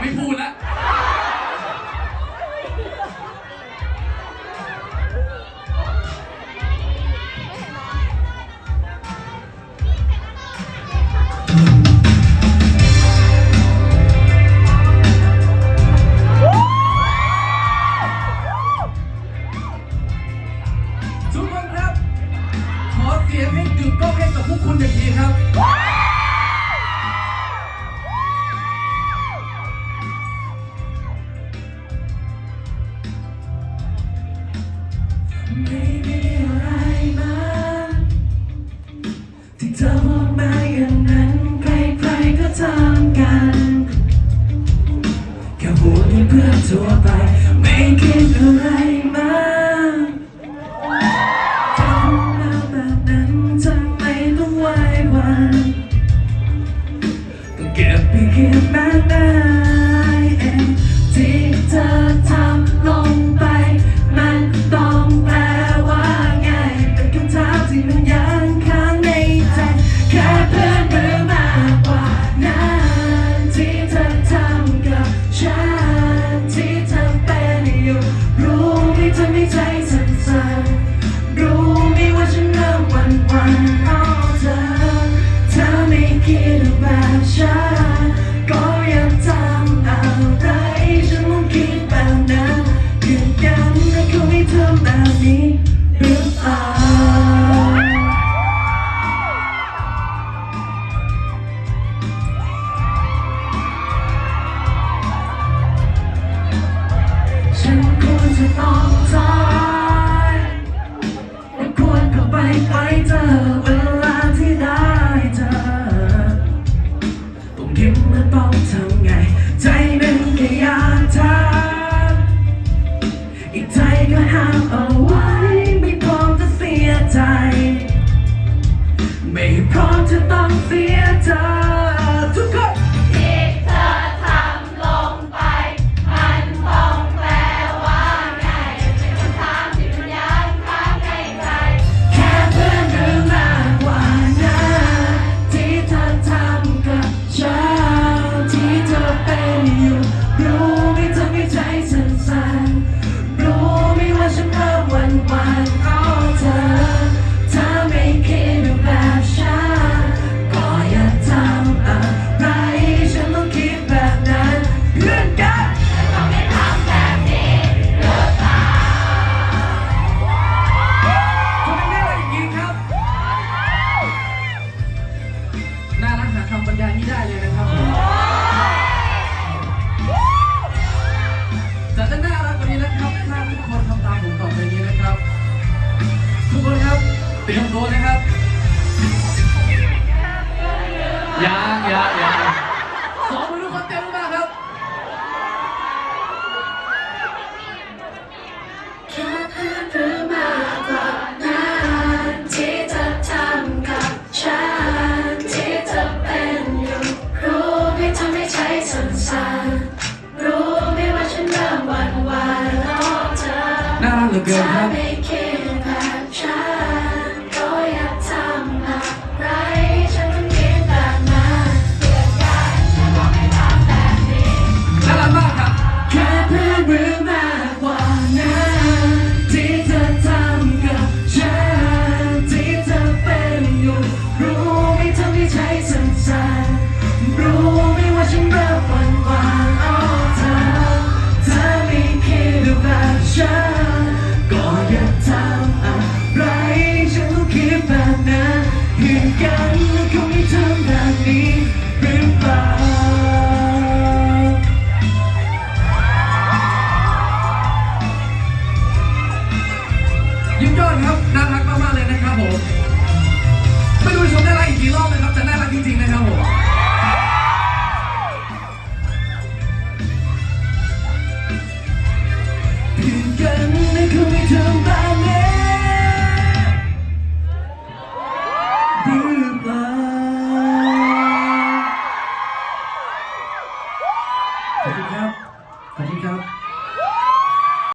ไม่พูดแล้ว ธอพูดมาอย่างนั้นใครๆก็ทำกันแค่พูดเพื่อนทั่วไป ไม่คิดอะไรมา ไว้เธอเวลาที่ได้เธอต้องยิ้มแลต้องทำไง ใจหนึ่งก็ยากทำอีกใจก็ห้ามเอาไว้ ไม่พร้อมจะเสียใจ ไม่พร้อมจะต้องเสียใจ นี้ได้เลยนะครับจะจะน่ารักกว่านี้นะครับถ้าทุกคนทำตามผมต่อไปนี้นะครับ ทุกคนครับเตรียมตัวนะครับยังยังยัง time ago. ยิ่งยอดครับน่ารักมากๆเลยนะครับผมไม่รู้ชมได้ไรอีกกี่รอบเลยครับแต่น่ารักจริงๆนะครับผม